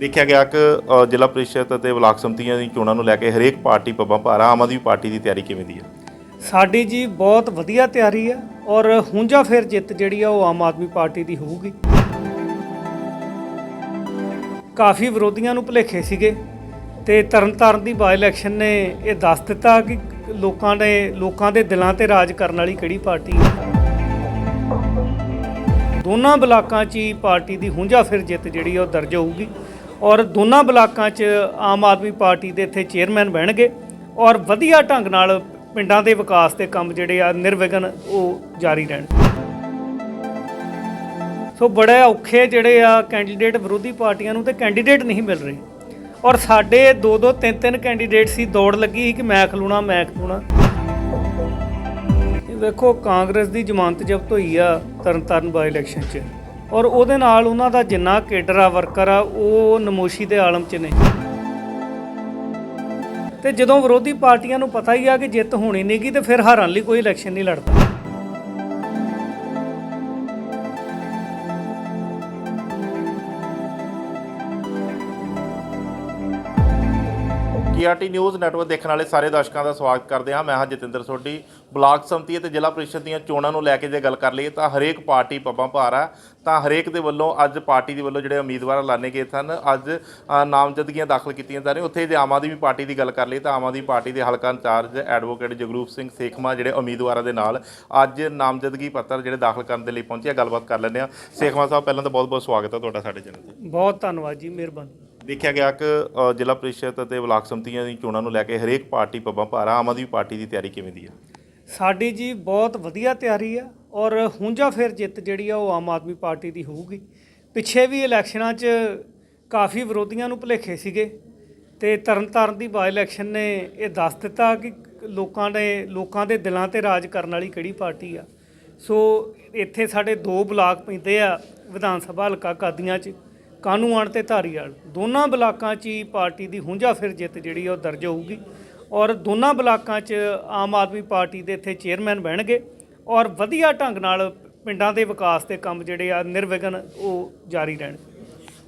ਦੇਖਿਆ ਗਿਆ ਕਿ ਜ਼ਿਲ੍ਹਾ ਪ੍ਰੀਸ਼ਦ ਅਤੇ ਬਲਾਕ ਸੰਮਤੀਆਂ ਦੀ ਚੋਣਾਂ ਨੂੰ ਲੈ ਕੇ ਹਰੇਕ ਪਾਰਟੀ ਪੱਬਾਂ ਭਾਰਾ ਆਮ ਆਦਮੀ ਪਾਰਟੀ ਦੀ ਤਿਆਰੀ ਕਿਵੇਂ ਦੀ ਹੈ ਸਾਡੀ ਜੀ ਬਹੁਤ ਵਧੀਆ ਤਿਆਰੀ ਆ ਔਰ ਹੁੰਜਾ ਫਿਰ ਜਿੱਤ ਜਿਹੜੀ ਆ ਉਹ ਆਮ ਆਦਮੀ ਪਾਰਟੀ ਦੀ ਹੋਊਗੀ। ਕਾਫੀ ਵਿਰੋਧੀਆਂ ਨੂੰ ਭੁਲੇਖੇ ਸੀਗੇ ਤੇ ਤਰਨਤਾਰਨ ਦੀ ਬਾਈ ਇਲੈਕਸ਼ਨ ਨੇ ਇਹ ਦੱਸ ਦਿੱਤਾ ਕਿ ਲੋਕਾਂ ਨੇ, ਲੋਕਾਂ ਦੇ ਦਿਲਾਂ ਤੇ ਰਾਜ ਕਰਨ ਵਾਲੀ ਕਿਹੜੀ ਪਾਰਟੀ ਹੈ ਦੋਨਾਂ ਬਲਾਕਾਂ 'ਚ ਹੀ ਪਾਰਟੀ ਦੀ ਹੁੰਜਾ ਫਿਰ ਜਿੱਤ ਜਿਹੜੀ ਆ ਉਹ ਦਰਜ ਹੋਊਗੀ। ਔਰ ਦੋਨਾਂ ਬਲਾਕਾਂ 'ਚ ਆਮ ਆਦਮੀ ਪਾਰਟੀ ਦੇ ਇੱਥੇ ਚੇਅਰਮੈਨ ਬਣਨਗੇ ਔਰ ਵਧੀਆ ਢੰਗ ਨਾਲ ਪਿੰਡਾਂ ਦੇ ਵਿਕਾਸ ਦੇ ਕੰਮ ਜਿਹੜੇ ਆ ਨਿਰਵਿਘਨ ਉਹ ਜਾਰੀ ਰਹਿਣ ਸੋ ਬੜੇ ਔਖੇ ਜਿਹੜੇ ਆ ਕੈਂਡੀਡੇਟ ਵਿਰੋਧੀ ਪਾਰਟੀਆਂ ਨੂੰ ਤੇ ਕੈਂਡੀਡੇਟ ਨਹੀਂ ਮਿਲ ਰਹੇ। ਔਰ ਸਾਡੇ ਦੋ ਦੋ ਤਿੰਨ ਤਿੰਨ ਕੈਂਡੀਡੇਟ ਸੀ, ਦੌੜ ਲੱਗੀ ਸੀ ਕਿ ਮੈਂ ਖਲੂਣਾ ਮੈਂ ਖਲੂਣਾ। ਇਹ ਵੇਖੋ ਕਾਂਗਰਸ ਦੀ ਜ਼ਮਾਨਤ ਜ਼ਬਤ ਹੋਈ ਆ ਤਰਨਤਾਰਨ ਬਾਈ ਇਲੈਕਸ਼ਨ 'ਚ। ਔਰ ਉਹਦੇ ਨਾਲ ਉਹਨਾਂ ਦਾ ਜਿੰਨਾ ਕੇਡਰ ਆ ਵਰਕਰ ਆ, ਉਹ ਨਮੋਸ਼ੀ ਦੇ ਆਲਮ 'ਚ ਨੇ। ਤੇ ਜਦੋਂ ਵਿਰੋਧੀ ਪਾਰਟੀਆਂ ਨੂੰ ਪਤਾ ਹੀ ਆ ਕਿ ਜਿੱਤ ਹੋਣੀ ਨਹੀਂਗੀ ਤੇ ਫਿਰ ਹਾਰਨ ਲਈ ਕੋਈ ਇਲੈਕਸ਼ਨ ਨਹੀਂ ਲੜਦਾ। ਕੇਆਰਟੀ ਨਿਊਜ਼ ਨੈਟਵਰਕ ਦੇਖਣ ਵਾਲੇ ਸਾਰੇ ਦਰਸ਼ਕਾਂ ਦਾ ਸਵਾਗਤ ਕਰਦੇ ਹਾਂ। ਮੈਂ ਹਾਂ ਜਤਿੰਦਰ ਸੋਢੀ। ਬਲਾਕ ਸੰਮਤੀ ਅਤੇ ਜ਼ਿਲ੍ਹਾ ਪ੍ਰੀਸ਼ਦ ਦੀਆਂ ਚੋਣਾਂ ਨੂੰ ਲੈ ਕੇ ਜੇ ਗੱਲ ਕਰ ਲਈਏ ਤਾਂ ਹਰੇਕ ਪਾਰਟੀ ਪੱਬਾਂ ਭਾਰ ਹੈ ਤਾਂ ਹਰੇਕ ਦੇ ਵੱਲੋਂ ਅੱਜ ਪਾਰਟੀ ਦੇ ਵੱਲੋਂ ਜਿਹੜੇ ਉਮੀਦਵਾਰ ਐਲਾਨੇ ਗਏ ਸਨ, ਅੱਜ ਨਾਮਜ਼ਦਗੀਆਂ ਦਾਖਲ ਕੀਤੀਆਂ ਜਾ ਰਹੀਆਂ। ਉੱਥੇ ਜੇ ਆਮ ਆਦਮੀ ਪਾਰਟੀ ਦੀ ਗੱਲ ਕਰ ਲਈਏ ਤਾਂ ਆਮ ਆਦਮੀ ਪਾਰਟੀ ਦੇ ਹਲਕਾ in charge advocate Jagroop Singh Sekhma ਜਿਹੜੇ ਉਮੀਦਵਾਰਾਂ ਦੇ ਨਾਲ ਅੱਜ ਨਾਮਜ਼ਦਗੀ ਪੱਤਰ ਜਿਹੜੇ ਦਾਖਲ ਕਰਨ ਦੇ ਲਈ ਪਹੁੰਚੇ ਗੱਲਬਾਤ ਕਰ ਲੈਂਦੇ ਆ ਸੇਖਮਾ ਸਾਹਿਬ, ਪਹਿਲਾਂ ਤਾਂ ਬਹੁਤ ਬਹੁਤ ਸਵਾਗਤ ਹੈ ਤੁਹਾਡਾ ਸਾਡੇ ਚੈਨਲ ਤੇ। ਬਹੁਤ ਧੰਨਵਾਦ ਜੀ, ਮਿਹਰਬਾਨੀ। ਦੇਖਿਆ ਗਿਆ ਕਿ ਜ਼ਿਲ੍ਹਾ ਪ੍ਰੀਸ਼ਦ ਅਤੇ ਬਲਾਕ ਸੰਮਤੀਆਂ ਦੀ ਚੋਣਾਂ ਨੂੰ ਲੈ ਕੇ ਹਰੇਕ ਪਾਰਟੀ ਪੱਬਾਂ ਭਾਰਾ, ਆਮ ਆਦਮੀ ਪਾਰਟੀ ਦੀ ਤਿਆਰੀ ਕਿਵੇਂ ਦੀ ਆ? ਸਾਡੀ ਜੀ ਬਹੁਤ ਵਧੀਆ ਤਿਆਰੀ ਆ ਔਰ ਹੁੰਜਾ ਫਿਰ ਜਿੱਤ ਜਿਹੜੀ ਆ ਉਹ ਆਮ ਆਦਮੀ ਪਾਰਟੀ ਦੀ ਹੋਊਗੀ। ਪਿੱਛੇ ਵੀ ਇਲੈਕਸ਼ਨਾਂ 'ਚ ਕਾਫੀ ਵਿਰੋਧੀਆਂ ਨੂੰ ਭੁਲੇਖੇ ਸੀਗੇ ਤੇ ਤਰਨਤਾਰਨ ਦੀ ਬਾਈ ਇਲੈਕਸ਼ਨ ਨੇ ਇਹ ਦੱਸ ਦਿੱਤਾ ਕਿ ਲੋਕਾਂ ਨੇ, ਲੋਕਾਂ ਦੇ ਦਿਲਾਂ ਤੇ ਰਾਜ ਕਰਨ ਵਾਲੀ ਕਿਹੜੀ ਪਾਰਟੀ ਆ। ਸੋ ਇੱਥੇ ਸਾਡੇ ਦੋ ਬਲਾਕ ਪੈਂਦੇ ਆ ਵਿਧਾਨ ਸਭਾ ਹਲਕਾ ਕਾਦੀਆਂ 'ਚ। ਕਾਨੂੰਨ ਤੇ ਧਾਰੀਵਾਲ ਦੋਨਾਂ ਬਲਾਕਾਂ 'ਚ ਹੀ ਪਾਰਟੀ ਦੀ ਹੁੰਜਾ ਫਿਰ ਜਿੱਤ ਜਿਹੜੀ ਉਹ ਦਰਜ ਹੋਊਗੀ। ਔਰ ਦੋਨਾਂ ਬਲਾਕਾਂ 'ਚ ਆਮ ਆਦਮੀ ਪਾਰਟੀ ਦੇ ਇੱਥੇ ਚੇਅਰਮੈਨ ਬਣਨਗੇ ਔਰ ਵਧੀਆ ਢੰਗ ਨਾਲ ਪਿੰਡਾਂ ਦੇ ਵਿਕਾਸ ਦੇ ਕੰਮ ਜਿਹੜੇ ਆ ਨਿਰਵਿਘਨ ਉਹ ਜਾਰੀ ਰਹਿਣ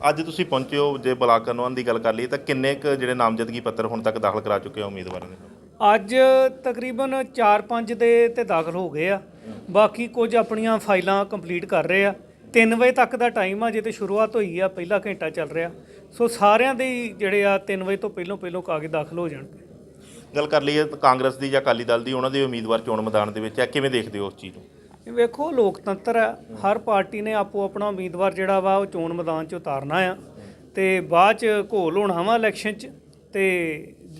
ਅੱਜ ਤੁਸੀਂ ਪਹੁੰਚੇ ਹੋ ਜੇ ਬਲਾਕ ਕਾਨੂੰਨ ਦੀ ਗੱਲ ਕਰ ਲਈਏ ਤਾਂ ਕਿੰਨੇ ਕੁ ਜਿਹੜੇ ਨਾਮਜ਼ਦਗੀ ਪੱਤਰ ਹੁਣ ਤੱਕ ਦਾਖਲ ਕਰਾ ਚੁੱਕੇ ਹੋ ਉਮੀਦਵਾਰਾਂ ਨੇ ਅੱਜ ਤਕਰੀਬਨ 4-5 ਦੇ ਤੇ ਦਾਖਲ ਹੋ ਗਏ ਆ। ਬਾਕੀ ਕੁਝ ਆਪਣੀਆਂ ਫਾਈਲਾਂ ਕੰਪਲੀਟ ਕਰ ਰਹੇ ਆ। 3 ਵਜੇ ਤੱਕ ਦਾ ਟਾਈਮ ਆ ਜੇ ਤੇ ਸ਼ੁਰੂਆਤ ਹੋਈ ਆ ਪਹਿਲਾ ਘੰਟਾ ਚੱਲ ਰਿਹਾ। ਸੋ ਸਾਰਿਆਂ ਦੇ ਹੀ ਜਿਹੜੇ ਆ 3 ਵਜੇ ਤੋਂ ਪਹਿਲਾਂ ਪਹਿਲਾਂ ਕਾਗਜ਼ ਦਾਖਲ ਹੋ ਜਾਣਗੇ ਗੱਲ ਕਰ ਲਈਏ ਕਾਂਗਰਸ ਦੀ ਜਾਂ ਅਕਾਲੀ ਦਲ ਦੀ ਉਹਨਾਂ ਦੇ ਉਮੀਦਵਾਰ ਚੋਣ ਮੈਦਾਨ ਦੇ ਵਿੱਚ ਆ ਕਿਵੇਂ ਦੇਖਦੇ ਹੋ ਉਸ ਚੀਜ਼ ਨੂੰ? ਵੇਖੋ ਲੋਕਤੰਤਰ ਆ ਹਰ ਪਾਰਟੀ ਨੇ ਆਪੋ ਆਪਣਾ ਉਮੀਦਵਾਰ ਜਿਹੜਾ ਵਾ ਉਹ ਚੋਣ ਮੈਦਾਨ 'ਚ ਉਤਾਰਨਾ ਆ। ਤੇ ਬਾਅਦ 'ਚ ਘੋਲ ਹੋਣਾ ਵਾ ਇਲੈਕਸ਼ਨ 'ਚ ਤੇ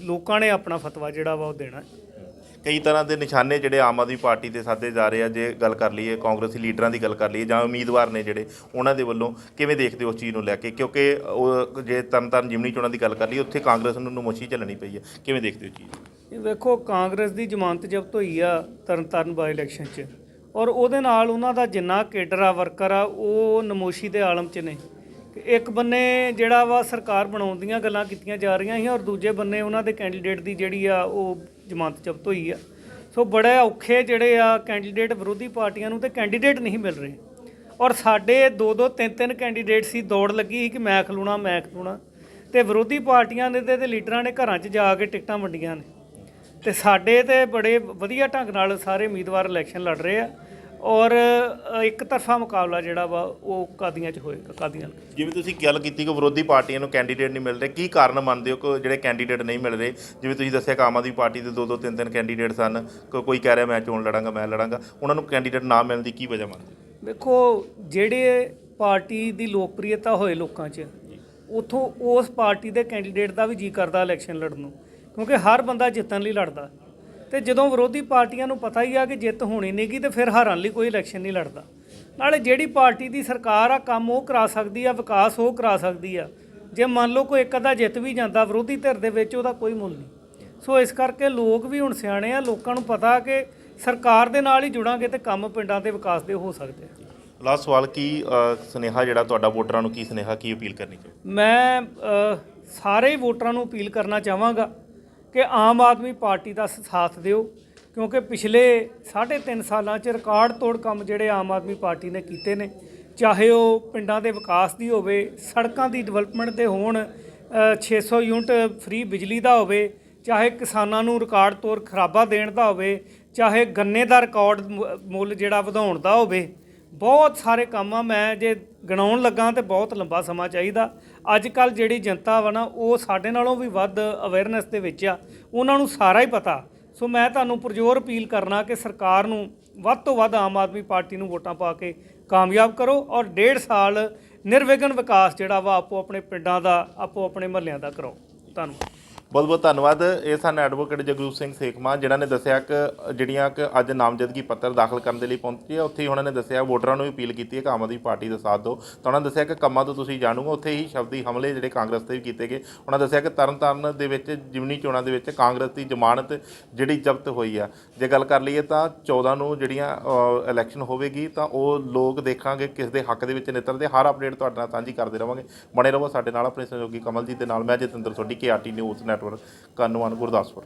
ਲੋਕਾਂ ਨੇ ਆਪਣਾ ਫਤਵਾ ਜਿਹੜਾ ਵਾ ਉਹ ਦੇਣਾ। ਕਈ ਤਰ੍ਹਾਂ ਦੇ ਨਿਸ਼ਾਨੇ ਜਿਹੜੇ ਆਮ ਆਦਮੀ ਪਾਰਟੀ ਦੇ ਸਾਦੇ ਜਾ ਰਹੇ ਆ, ਜੇ ਗੱਲ ਕਰ ਲਈਏ, ਕਾਂਗਰਸੀ ਲੀਡਰਾਂ ਦੀ ਗੱਲ ਕਰ ਲਈਏ, ਜਾਂ ਉਮੀਦਵਾਰ ਨੇ ਜਿਹੜੇ, ਉਹਨਾਂ ਦੇ ਵੱਲੋਂ ਕਿਵੇਂ ਦੇਖਦੇ ਹੋ ਉਸ ਚੀਜ਼ ਨੂੰ ਲੈ ਕੇ? ਕਿਉਂਕਿ ਉਹ ਜੇ ਤਰਨਤਾਰਨ ਜਿਮਨੀ ਚੋਣਾਂ ਦੀ ਗੱਲ ਕਰ ਲਈਏ, ਉੱਥੇ ਕਾਂਗਰਸ ਨੂੰ ਨਮੋਸ਼ੀ ਝੱਲਣੀ ਪਈ ਹੈ ਕਿਵੇਂ ਦੇਖਦੇ ਹੋ ਚੀਜ਼ ਇਹ ਵੇਖੋ, ਕਾਂਗਰਸ ਦੀ ਜ਼ਮਾਨਤ ਜ਼ਬਤ ਹੋਈ ਆ ਤਰਨਤਾਰਨ ਬਾਈ ਇਲੈਕਸ਼ਨ 'ਚ ਔਰ ਉਹਦੇ ਨਾਲ ਉਹਨਾਂ ਦਾ ਜਿੰਨਾ ਕੇਡਰ ਆ, ਵਰਕਰ ਆ, ਉਹ ਨਮੋਸ਼ੀ ਦੇ ਆਲਮ 'ਚ ਨੇ। ਇੱਕ ਬੰਨੇ ਜਿਹੜਾ ਵਾ ਸਰਕਾਰ ਬਣਾਉਣ ਦੀਆਂ ਗੱਲਾਂ ਕੀਤੀਆਂ ਜਾ ਰਹੀਆਂ ਸੀ ਔਰ ਦੂਜੇ ਬੰਨੇ ਉਹਨਾਂ ਦੇ ਕੈਂਡੀਡੇਟ ਦੀ ਜਿਹੜੀ ਆ, ਉਹ ਜ਼ਮਾਨਤ ਜ਼ਬਤ ਹੋਈ ਆ। ਸੋ ਬੜੇ ਔਖੇ ਜਿਹੜੇ ਆ ਕੈਂਡੀਡੇਟ ਵਿਰੋਧੀ ਪਾਰਟੀਆਂ ਨੂੰ ਤੇ ਕੈਂਡੀਡੇਟ ਨਹੀਂ ਮਿਲ ਰਹੇ। ਔਰ ਸਾਡੇ ਦੋ ਦੋ ਤਿੰਨ ਤਿੰਨ ਕੈਂਡੀਡੇਟ ਸੀ, ਦੌੜ ਲੱਗੀ ਸੀ ਕਿ ਮੈਂ ਖਲੂਣਾ ਮੈਂ ਖਲੂਣਾ। ਤੇ ਵਿਰੋਧੀ ਪਾਰਟੀਆਂ ਦੇ ਤੇ ਲੀਡਰਾਂ ਨੇ ਘਰਾਂ 'ਚ ਜਾ ਕੇ ਟਿਕਟਾਂ ਵੰਡੀਆਂ ਨੇ। ਤੇ ਸਾਡੇ ਤੇ ਬੜੇ ਵਧੀਆ ਢੰਗ ਨਾਲ ਸਾਰੇ ਉਮੀਦਵਾਰ ਇਲੈਕਸ਼ਨ ਲੜ ਰਹੇ ਆ। ਔਰ ਇੱਕ ਤਰਫਾ ਮੁਕਾਬਲਾ ਜਿਹੜਾ ਵਾ ਉਹ ਕਾਦੀਆਂ 'ਚ ਹੋਏਗਾ ਕਾਦੀਆਂ ਜਿਵੇਂ ਤੁਸੀਂ ਗੱਲ ਕੀਤੀ ਕਿ ਵਿਰੋਧੀ ਪਾਰਟੀਆਂ ਨੂੰ ਕੈਂਡੀਡੇਟ ਨਹੀਂ ਮਿਲ ਰਹੇ ਕੀ ਕਾਰਨ ਮੰਨਦੇ ਹੋ ਕਿ ਜਿਹੜੇ ਕੈਂਡੀਡੇਟ ਨਹੀਂ ਮਿਲ ਰਹੇ ਜਿਵੇਂ ਤੁਸੀਂ ਦੱਸਿਆ ਕਿ ਆਮ ਆਦਮੀ ਪਾਰਟੀ ਦੇ ਦੋ ਦੋ ਤਿੰਨ ਤਿੰਨ ਕੈਂਡੀਡੇਟ ਸਨ ਕੋ- ਕੋਈ ਕਹਿ ਰਿਹਾ ਮੈਂ ਚੋਣ ਲੜਾਂਗਾ ਮੈਂ ਲੜਾਂਗਾ ਉਹਨਾਂ ਨੂੰ ਕੈਂਡੀਡੇਟ ਨਾ ਮਿਲਣ ਦੀ ਕੀ ਵਜ੍ਹਾ ਮੰਨਦੇ ਹੋ? ਦੇਖੋ ਜਿਹੜੇ ਪਾਰਟੀ ਦੀ ਲੋਕਪ੍ਰਿਯਤਾ ਹੋਏ ਲੋਕਾਂ 'ਚ ਉਥੋਂ ਉਸ ਪਾਰਟੀ ਦੇ ਕੈਂਡੀਡੇਟ ਦਾ ਵੀ ਜੀ ਕਰਦਾ ਇਲੈਕਸ਼ਨ ਲੜਨ ਨੂੰ ਕਿਉਂਕਿ ਹਰ ਬੰਦਾ ਜਿੱਤਣ ਲਈ ਲੜਦਾ। ਤੇ ਜਦੋਂ ਵਿਰੋਧੀ ਪਾਰਟੀਆਂ ਨੂੰ ਪਤਾ ਹੀ ਆ ਕਿ ਜਿੱਤ ਹੋਣੀ ਨਹੀਂਗੀ ਤੇ ਫਿਰ ਹਾਰਨ ਲਈ ਕੋਈ ਇਲੈਕਸ਼ਨ ਨਹੀਂ ਲੜਦਾ। ਨਾਲੇ ਜਿਹੜੀ ਪਾਰਟੀ ਦੀ ਸਰਕਾਰ ਆ ਕੰਮ ਉਹ ਕਰਾ ਸਕਦੀ ਆ ਵਿਕਾਸ ਉਹ ਕਰਾ ਸਕਦੀ ਆ। ਜੇ ਮੰਨ ਲਓ ਕੋਈ ਇੱਕ ਅੱਧਾ ਜਿੱਤ ਵੀ ਜਾਂਦਾ ਵਿਰੋਧੀ ਧਿਰ ਦੇ ਵਿੱਚ ਉਹਦਾ ਕੋਈ ਮੁੱਲ ਨਹੀਂ। ਸੋ ਇਸ ਕਰਕੇ ਲੋਕ ਵੀ ਹੁਣ ਸਿਆਣੇ ਆ ਲੋਕਾਂ ਨੂੰ ਪਤਾ ਕਿ ਸਰਕਾਰ ਦੇ ਨਾਲ ਹੀ ਜੁੜਾਂਗੇ ਤੇ ਕੰਮ ਪਿੰਡਾਂ ਦੇ ਵਿਕਾਸ ਦੇ ਹੋ ਸਕਦੇ ਆ। ਲਾਸਟ ਸਵਾਲ ਕੀ ਸੁਨੇਹਾ ਜਿਹੜਾ ਤੁਹਾਡਾ ਵੋਟਰਾਂ ਨੂੰ ਕੀ ਸੁਨੇਹਾ ਕੀ ਅਪੀਲ ਕਰਨੀ ਚਾਹੋ ਮੈਂ ਸਾਰੇ ਵੋਟਰਾਂ ਨੂੰ ਅਪੀਲ ਕਰਨਾ ਚਾਹਾਂਗਾ ਕਿ ਆਮ ਆਦਮੀ ਪਾਰਟੀ ਦਾ ਸਾਥ ਦਿਓ ਕਿਉਂਕਿ ਪਿਛਲੇ 3.5 ਸਾਲਾਂ 'ਚ ਰਿਕਾਰਡ ਤੋੜ ਕੰਮ ਜਿਹੜੇ ਆਮ ਆਦਮੀ ਪਾਰਟੀ ਨੇ ਕੀਤੇ ਨੇ ਚਾਹੇ ਉਹ ਪਿੰਡਾਂ ਦੇ ਵਿਕਾਸ ਦੀ ਹੋਵੇ ਸੜਕਾਂ ਦੀ ਡਿਵੈਲਪਮੈਂਟ ਦੇ ਹੋਣ ਅ, 600 ਯੂਨਿਟ ਫ੍ਰੀ ਬਿਜਲੀ ਦਾ ਹੋਵੇ ਚਾਹੇ ਕਿਸਾਨਾਂ ਨੂੰ ਰਿਕਾਰਡ ਤੋੜ ਖਰਾਬਾ ਦੇਣ ਦਾ ਹੋਵੇ ਚਾਹੇ ਗੰਨੇ ਦਾ ਰਿਕਾਰਡ ਮੁੱਲ ਜਿਹੜਾ ਵਧਾਉਣ ਦਾ ਹੋਵੇ ਬਹੁਤ ਸਾਰੇ ਕੰਮ ਆ, ਮੈਂ ਜੇ ਗਣਾਉਣ ਲੱਗਾ ਤੇ ਬਹੁਤ ਲੰਬਾ ਸਮਾਂ ਚਾਹੀਦਾ। ਅੱਜ ਕੱਲ ਜਿਹੜੀ ਜਨਤਾ ਵਾ ਨਾ, ਉਹ ਸਾਡੇ ਨਾਲੋਂ ਵੀ ਵੱਧ ਅਵੇਅਰਨੈਸ ਦੇ ਵਿੱਚ ਆ। ਉਹਨਾਂ ਨੂੰ ਸਾਰਾ ਹੀ ਪਤਾ। ਸੋ ਮੈਂ ਤੁਹਾਨੂੰ ਪੁਰਜੋਰ ਅਪੀਲ ਕਰਨਾ ਕਿ ਸਰਕਾਰ ਨੂੰ ਵੱਧ ਤੋਂ ਵੱਧ ਆਮ ਆਦਮੀ ਪਾਰਟੀ ਨੂੰ ਵੋਟਾਂ ਪਾ ਕੇ ਕਾਮਯਾਬ ਕਰੋ ਔਰ ਡੇਢ ਸਾਲ ਨਿਰਵਿਘਨ ਵਿਕਾਸ ਜਿਹੜਾ ਵਾ ਆਪੋ ਆਪਣੇ ਪਿੰਡਾਂ ਦਾ ਆਪੋ ਆਪਣੇ ਮਹੱਲਿਆਂ ਦਾ ਕਰੋ। ਧੰਨਵਾਦ। ਬਹੁਤ ਬਹੁਤ ਧੰਨਵਾਦ। ਇਹ ਸਨ ਐਡਵੋਕੇਟ ਜਗਰੂਪ ਸਿੰਘ ਸੇਖਮਾ, ਜਿਨ੍ਹਾਂ ਨੇ ਦੱਸਿਆ ਕਿ ਜਿਹੜੀਆਂ ਕਿ ਅੱਜ ਨਾਮਜ਼ਦਗੀ ਪੱਤਰ ਦਾਖਲ ਕਰਨ ਦੇ ਲਈ ਪਹੁੰਚੇ ਆ ਉੱਥੇ ਹੀ ਉਹਨਾਂ ਨੇ ਦੱਸਿਆ ਵੋਟਰਾਂ ਨੂੰ ਵੀ ਅਪੀਲ ਕੀਤੀ ਹੈ ਕਿ ਆਮ ਆਦਮੀ ਪਾਰਟੀ ਦਾ ਸਾਥ ਦਿਓ। ਤਾਂ ਉਹਨਾਂ ਨੇ ਦੱਸਿਆ ਕਿ ਕੰਮਾਂ ਤੋਂ ਤੁਸੀਂ ਜਾਣੂਗਾ, ਉੱਥੇ ਹੀ ਸ਼ਬਦੀ ਹਮਲੇ ਜਿਹੜੇ ਕਾਂਗਰਸ ਤੇ ਵੀ ਕੀਤੇ ਗਏ। ਉਹਨਾਂ ਦੱਸਿਆ ਕਿ ਤਰਨਤਾਰਨ ਦੇ ਵਿੱਚ, ਜਿਮਨੀ ਚੋਣਾਂ ਦੇ ਵਿੱਚ ਕਾਂਗਰਸ ਦੀ ਜ਼ਮਾਨਤ ਜਿਹੜੀ ਜ਼ਬਤ ਹੋਈ ਆ। ਜੇ ਗੱਲ ਕਰ ਲਈਏ ਤਾਂ 14 ਨੂੰ ਜਿਹੜੀਆਂ ਇਲੈਕਸ਼ਨ ਹੋਵੇਗੀ, ਤਾਂ ਉਹ ਲੋਕ ਦੇਖਾਂਗੇ, ਕਿਸ ਦੇ ਹੱਕ ਦੇ ਵਿੱਚ ਨਿੱਤਰਦੇ। ਹਰ ਅਪਡੇਟ ਤੁਹਾਡੇ ਨਾਲ ਸਾਂਝੀ ਕਰਦੇ ਰਵਾਂਗੇ। ਬਣੇ ਰਹੋ ਸਾਡੇ ਨਾਲ ਆਪਣੇ ਸਹਿਯੋਗੀ ਕਮਲਜੀਤ ਦੇ ਨਾਲ। ਮੈਂ Jatinder Sodhi K RT news network ਕਾਨੂੰਨ ਗੁਰਦਾਸਪੁਰ।